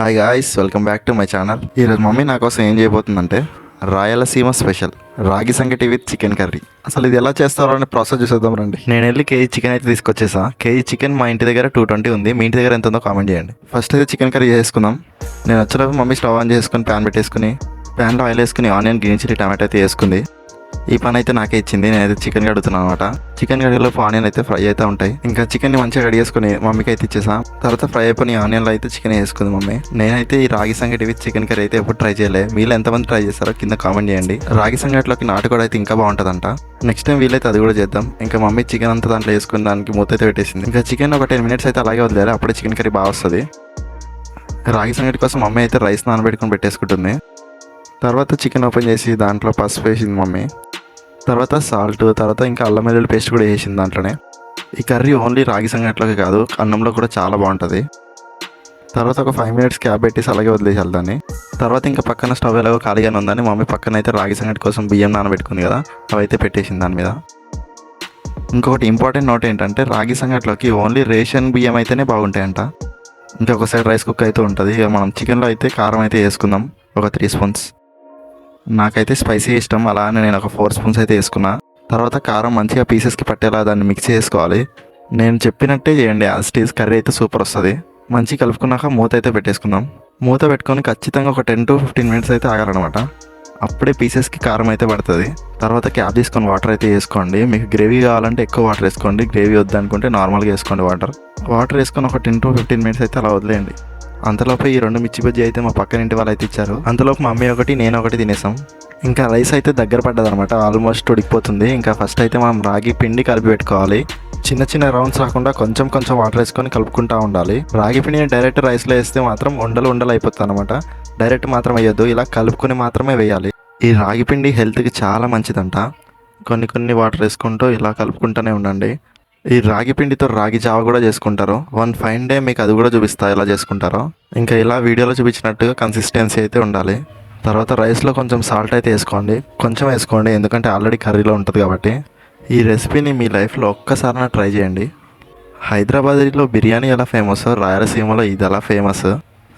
Hi guys welcome back to my channel ఈరోజు mummy నా కోసం ఏం చేయబోతుందంటే రాయలసీమ స్పెషల్ రాగి సంగటి విత్ చికెన్ కర్రీ అసలు ఇది ఎలా చేస్తారో అనే ప్రాసెస్ చూసేద్దాం రండి. నేను వెళ్ళి కేజీ చికెన్ అయితే తీసుకొచ్చేసా. కేజీ చికెన్ మా ఇంటి దగ్గర టూ ట్వంటీ ఉంది. మీ ఇంటి దగ్గర ఎంత ఉందో కామెంట్ చేయండి. ఫస్ట్ అయితే చికెన్ కర్రీ చేసుకుందాం. నేను వచ్చేలోపు మమ్మీ స్టవ్ ఆన్ చేసుకుని ప్యాన్ పెట్టేసుకుని ప్యాన్లో ఆయిల్ వేసుకుని ఆనియన్ గ్రీన్ చిల్లీ టమాటో అయితే వేసుకుంది. ఈ పని అయితే నాకే ఇచ్చింది. నేనైతే చికెన్ కడుగుతున్నాను అనమాట చికెన్ కడిగేలో ఆనియన్ అయితే ఫ్రై అయితే ఉంటాయి. ఇంకా చికెన్ని మంచిగా కడిగేసుకుని మమ్మీకి అయితే ఇచ్చేసా. తర్వాత ఫ్రై అయిపోయిన ఆనియన్లో అయితే చికెన్ వేసుకుంది మమ్మీ. నేనైతే ఈ రాగి సంగటి విత్ చికెన్ కర్రీ అయితే ఎప్పుడు ట్రై చేయలే. వీళ్ళు ఎంతమంది ట్రై చేస్తారో కింద కామెంట్ చేయండి. రాగి సంగటిలోకి నాటుకోడి అయితే ఇంకా బాగుంటుందంట. నెక్స్ట్ టైం వీలైతే అది కూడా చేద్దాం. ఇంకా మమ్మీ చికెన్ అంతా దాంట్లో వేసుకుని దానికి మూత అయితే పెట్టేసింది. ఇంకా చికెన్ ఒక టెన్ మినిట్స్ అయితే అలాగే వదిలేరు? అప్పుడే చికెన్ కర్రీ బాగా వస్తుంది. రాగి సంగటి కోసం మమ్మీ అయితే రైస్ నానబెట్టుకుని పెట్టేసుకుంటుంది. తర్వాత చికెన్ ఓపెన్ చేసి దాంట్లో పసుపు వేసింది మమ్మీ. తర్వాత సాల్ట్ తర్వాత ఇంకా అల్లం వెల్లుల్లి పేస్ట్ కూడా వేసింది దాంట్లోనే. ఈ కర్రీ ఓన్లీ రాగి సంగట్లోకి కాదు అన్నంలో కూడా చాలా బాగుంటుంది. తర్వాత ఒక ఫైవ్ మినిట్స్ క్యాబ్ పెట్టేసి అలాగే వదిలేసాలి దాన్ని. తర్వాత ఇంకా పక్కన స్టవ్ ఎలాగో ఖాళీగానే ఉందని మమ్మీ పక్కన అయితే రాగి సంగటి కోసం బియ్యం నానబెట్టుకుంది కదా అవి అయితే పెట్టేసింది దాని మీద. ఇంకొకటి ఇంపార్టెంట్ నోట్ ఏంటంటే రాగి సంగట్లోకి ఓన్లీ రేషన్ బియ్యం అయితేనే బాగుంటాయంట. ఇంకా సైడ్ రైస్ కుక్ అయితే ఉంటుంది. ఇక మనం చికెన్లో అయితే కారం అయితే వేసుకుందాం ఒక త్రీ స్పూన్స్ నాకైతే స్పైసీ ఇష్టం. అలానే నేను ఒక ఫోర్ స్పూన్స్ అయితే వేసుకున్నా. తర్వాత కారం మంచిగా పీసెస్కి పట్టేలా దాన్ని మిక్స్ చేసుకోవాలి. నేను చెప్పినట్టే చేయండి. ఆ స్టేజ్ కర్రీ అయితే సూపర్ వస్తుంది. మంచి కలుపుకున్నాక మూత అయితే పెట్టేసుకుందాం. మూత పెట్టుకొని ఖచ్చితంగా ఒక టెన్ టు ఫిఫ్టీన్ మినిట్స్ అయితే ఆగాలన్నమాట. అప్పుడే పీసెస్కి కారం అయితే పడుతుంది. తర్వాత క్యాప్ తీసుకొని వాటర్ అయితే వేసుకోండి. మీకు గ్రేవీ కావాలంటే ఎక్కువ వాటర్ వేసుకోండి. గ్రేవీ వద్దనుకుంటే నార్మల్గా వేసుకోండి వాటర్ వాటర్ వేసుకొని ఒక టెన్ టు ఫిఫ్టీన్ మినిట్స్ అయితే అలా వదిలేయండి. అంతలోపు ఈ రెండు మిర్చి బజ్జీ అయితే మా పక్కన ఇంటి వాళ్ళు అయితే ఇచ్చారు. అంతలోపు మా మమ్మీ ఒకటి నేను ఒకటి తినేసాం. ఇంకా రైస్ అయితే దగ్గర పడ్డదనమాట ఆల్మోస్ట్ ఉడికిపోతుంది. ఇంకా ఫస్ట్ అయితే మనం రాగి పిండి కలిపి పెట్టుకోవాలి. చిన్న చిన్న రౌండ్స్ రాకుండా కొంచెం కొంచెం వాటర్ వేసుకొని కలుపుకుంటా ఉండాలి. రాగి పిండిని డైరెక్ట్ రైస్లో వేస్తే మాత్రం ఉండలు ఉండలు అయిపోతుంది అనమాట డైరెక్ట్ మాత్రం వేయొద్దు ఇలా కలుపుకొని మాత్రమే వేయాలి. ఈ రాగి పిండి హెల్త్కి చాలా మంచిదంట. కొన్ని కొన్ని వాటర్ వేసుకుంటూ ఇలా కలుపుకుంటూనే ఉండండి. ఈ రాగి పిండితో రాగి జావ కూడా చేసుకుంటారు. వన్ ఫైన్ డే మీకు అది కూడా చూపిస్తా ఎలా చేసుకుంటారో. ఇంకా ఇలా వీడియోలో చూపించినట్టుగా కన్సిస్టెన్సీ అయితే ఉండాలి. తర్వాత రైస్లో కొంచెం సాల్ట్ అయితే వేసుకోండి. కొంచెం వేసుకోండి ఎందుకంటే ఆల్రెడీ కర్రీలో ఉంటుంది కాబట్టి. ఈ రెసిపీని మీ లైఫ్లో ఒక్కసారైనా ట్రై చేయండి. హైదరాబాద్లో బిర్యానీ ఎలా ఫేమస్ రాయలసీమలో ఇది ఎలా ఫేమస్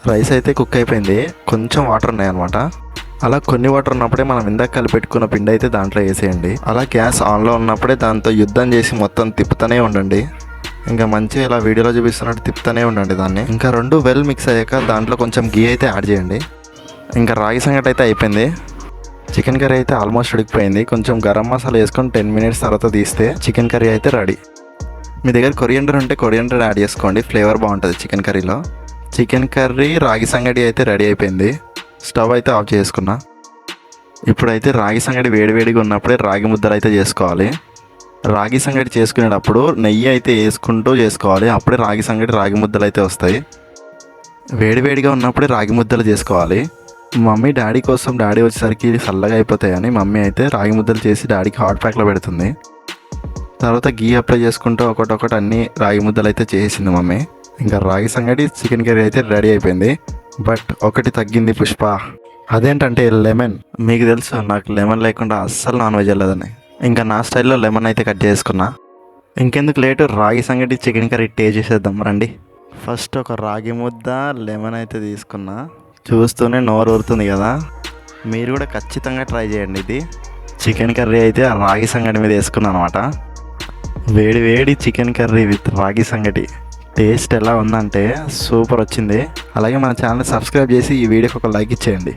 రైస్ అయితే కుక్ అయిపోయింది. కొంచెం వాటర్ ఉన్నాయి అనమాట అలా కొన్ని వాటర్ ఉన్నప్పుడే మనం ఇందాక కలిపెట్టుకున్న పిండి అయితే దాంట్లో వేసేయండి. అలా గ్యాస్ ఆన్లో ఉన్నప్పుడే దాంతో యుద్ధం చేసి మొత్తం తిప్పుతూనే ఉండండి. ఇంకా మంచిగా ఇలా వీడియోలో చూపిస్తున్నట్టు తిప్పుతూనే ఉండండి దాన్ని. ఇంకా రెండు వెల్ మిక్స్ అయ్యాక దాంట్లో కొంచెం గీ అయితే యాడ్ చేయండి. ఇంకా రాగి సంగటి అయితే అయిపోయింది. చికెన్ కర్రీ అయితే ఆల్మోస్ట్ ఉడికిపోయింది. కొంచెం గరం మసాలా వేసుకొని టెన్ మినిట్స్ తర్వాత తీస్తే చికెన్ కర్రీ అయితే రెడీ. మీ దగ్గర కొరియండర్ ఉంటే కొరియండర్ యాడ్ చేసుకోండి. ఫ్లేవర్ బాగుంటుంది చికెన్ కర్రీలో. చికెన్ కర్రీ రాగి సంగటి అయితే రెడీ అయిపోయింది. స్టవ్ అయితే ఆఫ్ చేసుకున్నా. ఇప్పుడైతే రాగి సంగటి వేడివేడిగా ఉన్నప్పుడే రాగి ముద్దలు అయితే చేసుకోవాలి. రాగి సంగటి చేసుకునేటప్పుడు నెయ్యి అయితే వేసుకుంటూ చేసుకోవాలి. అప్పుడే రాగి సంగటి రాగి ముద్దలు అయితే వస్తాయి. వేడివేడిగా ఉన్నప్పుడే రాగి ముద్దలు చేసుకోవాలి. మమ్మీ డాడీ కోసం డాడీ వచ్చేసరికి చల్లగా అయిపోతాయని మమ్మీ అయితే రాగి ముద్దలు చేసి డాడీకి హాట్ ప్యాక్లో పెడుతుంది. తర్వాత గీ అప్లై చేసుకుంటూ ఒకటొకటి అన్ని రాగి ముద్దలు అయితే చేసింది మమ్మీ. ఇంకా రాగి సంగటి చికెన్ కర్రీ అయితే రెడీ అయిపోయింది. బట్ ఒకటి తగ్గింది పుష్ప. అదేంటంటే లెమన్. మీకు తెలుసు నాకు లెమన్ లేకుండా అస్సలు నాన్ వెజ్ వెళ్ళదని. ఇంకా నా స్టైల్లో లెమన్ అయితే కట్ చేసుకున్నా. ఇంకెందుకు లేటు రాగి సంగటి చికెన్ కర్రీ టేస్ట్ చేసేద్దాం రండి. ఫస్ట్ ఒక రాగి ముద్ద లెమన్ అయితే తీసుకున్నా. చూస్తూనే నోరు ఊరుతుంది కదా. మీరు కూడా ఖచ్చితంగా ట్రై చేయండి ఇది. చికెన్ కర్రీ అయితే ఆ రాగి సంగటి మీద వేసుకున్నాను అనమాట. వేడి వేడి చికెన్ కర్రీ విత్ రాగి సంగటి. టేస్ట్ ఎలా ఉందంటే సూపర్ వచ్చింది. అలాగే మన ఛానల్ సబ్స్క్రైబ్ చేసి ఈ వీడియోకి ఒక లైక్ ఇచ్చేయండి.